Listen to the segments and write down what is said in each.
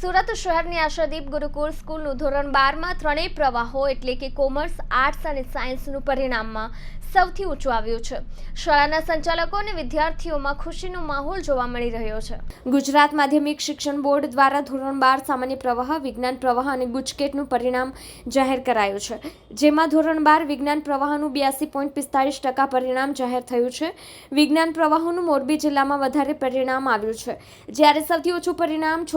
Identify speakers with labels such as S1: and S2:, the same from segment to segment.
S1: સુરત શહેરની આશાદીપ ગુરુકુળ સ્કૂલનું ધોરણ બારમાં ત્રણેય પ્રવાહો એટલે કે કોમર્સ, આર્ટ્સ અને સાયન્સનું પરિણામમાં સૌથી ઊંચું આવ્યું છે. શાળાના સંચાલકો અને વિદ્યાર્થીઓમાં ખુશીનો માહોલ જોવા મળી રહ્યો છે. ગુજરાત માધ્યમિક શિક્ષણ બોર્ડ દ્વારા ધોરણ બાર સામાન્ય પ્રવાહ, વિજ્ઞાન પ્રવાહ અને ગુજકેટનું પરિણામ જાહેર કરાયું છે. જેમાં ધોરણ બાર વિજ્ઞાન પ્રવાહનું બ્યાસી પોઈન્ટ પિસ્તાળીસ ટકા પરિણામ જાહેર થયું છે. વિજ્ઞાન પ્રવાહોનું મોરબી જિલ્લામાં વધારે પરિણામ આવ્યું છે. જ્યારે સૌથી ઓછું પરિણામ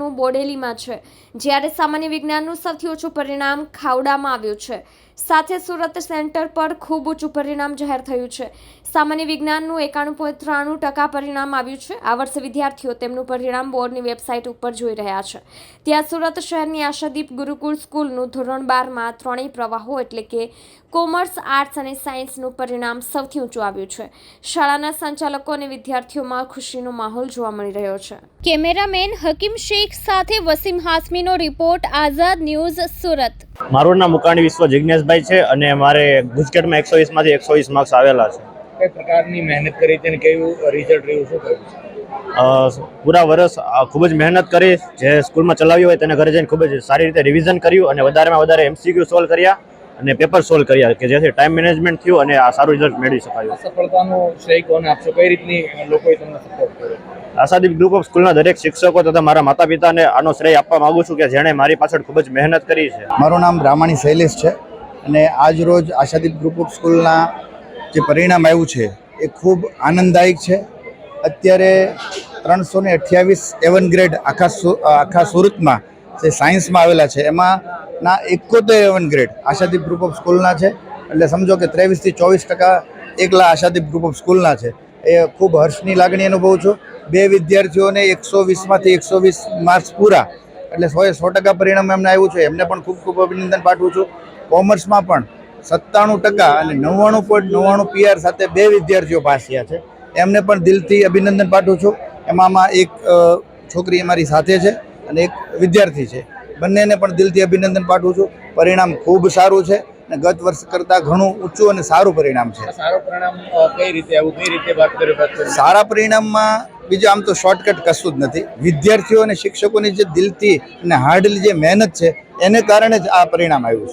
S1: છોટાઉદેપુરનું બોડેલીમાં છે. જ્યારે સામાન્ય વિજ્ઞાનનું સૌથી ઓછું પરિણામ ખાવડામાં આવ્યું છે. સાથે સુરત સેન્ટર પર ખૂબ ઊંચું પરિણામ જાહેર થયું છે. સામાન્ય વિજ્ઞાનનું એકાણું પોઈન્ટ ત્રાણું ટકા પરિણામ આવ્યું છે. આ વર્ષે વિદ્યાર્થીઓ તેમનું પરિણામ બોર્ડની વેબસાઇટ ઉપર જોઈ રહ્યા છે. ત્યાં સુરત શહેરની આશાદીપ ગુરુકુળ સ્કૂલનું ધોરણ બારમાં ત્રણેય પ્રવાહો એટલે કે કોમર્સ, આર્ટ્સ અને સાયન્સનું પરિણામ સૌથી ઊંચું આવ્યું છે. શાળાના સંચાલકો અને વિદ્યાર્થીઓમાં ખુશીનો માહોલ જોવા મળી રહ્યો છે. કેમેરામેન હકીમ શેખ સાથે વસીમ હાસમીનો રિપોર્ટ, આઝાદ ન્યૂઝ સુરત.
S2: મારું નામ મુકાણી વિશ્વ જિજ્ઞેશભાઈ છે અને મારે ગુજકેટમાં એકસો વીસમાંથી એકસો વીસ માર્ક્સ આવેલા છે.
S3: કઈ પ્રકારની મહેનત કરી છે અને કેવું રિઝલ્ટ રહ્યું શું છે
S2: પૂરા વર્ષ ખૂબ જ મહેનત કરી. જે સ્કૂલમાં ચલાવ્યું હોય તેને ઘરે જઈને ખૂબ જ સારી રીતે રિવિઝન કર્યું અને વધારેમાં વધારે એમસીક્યુ સોલ્વ કર્યા. અને પેપર સોલ્વ કર્યા કે જેથી ટાઈમ મેનેજમેન્ટ થયું અને આ સારું રિઝલ્ટ મેળવી શકાયું.
S3: સફળતાનો શ્રેય કોને આપશો કઈ રીતની લોકોએ તમને સપોર્ટ કર્યો?
S2: આશાદીપ ગ્રુપ ઓફ સ્કૂલના દરેક શિક્ષકો તથા મારા માતા પિતાને આનો શ્રેય આપવા માંગુ છું કે જેણે મારી પાછળ ખૂબ જ મહેનત કરી છે.
S4: મારું નામ રામાણી શૈલેષ છે અને આજ રોજ આશાદીપ ગ્રુપ ઓફ સ્કૂલના જે પરિણામ આવ્યું છે એ ખૂબ આનંદદાયક છે. અત્યારે ત્રણસો ને અઠ્યાવીસ એવન ગ્રેડ આખા સુ- આખા સુરતમાં જે સાયન્સમાં આવેલા છે એમાં ના, એકોતેર A one grade Ashadeep group of સ્કૂલના છે. એટલે સમજો કે ત્રેવીસથી ચોવીસ ટકા એકલા આશાદીપ ગ્રુપ ઓફ સ્કૂલના છે. એ ખૂબ હર્ષની લાગણી અનુભવું છું. બે વિદ્યાર્થીઓને એકસો વીસમાંથી એકસો વીસ માર્ક્સ પૂરા. એટલે સો એ સો ટકા પરિણામ એમને આવ્યું છે. એમને પણ ખૂબ ખૂબ અભિનંદન પાઠવું છું. કોમર્સમાં પણ સત્તાણું ટકા અને નવ્વાણું પોઈન્ટ નવ્વાણું પીઆર સાથે બે વિદ્યાર્થીઓ પાસ છે. એમને પણ દિલથી અભિનંદન પાઠવું છું. એમાંમાં એક છોકરી અમારી સાથે છે અને એક વિદ્યાર્થી છે. બંનેને પણ દિલથી અભિનંદન પાઠવું છું. પરિણામ ખૂબ સારું છે અને ગત વર્ષ કરતાં ઘણું ઊંચું અને સારું પરિણામ છે.
S3: સારું પરિણામ કઈ રીતે આવું કઈ રીતે વાત કરી
S4: સારા પરિણામમાં બીજું આમ તો શોર્ટકટ કશું જ નથી. વિદ્યાર્થીઓ અને શિક્ષકોની જે દિલથી અને હાર્ડલી જે મહેનત છે એને કારણે જ આ પરિણામ આવ્યું છે.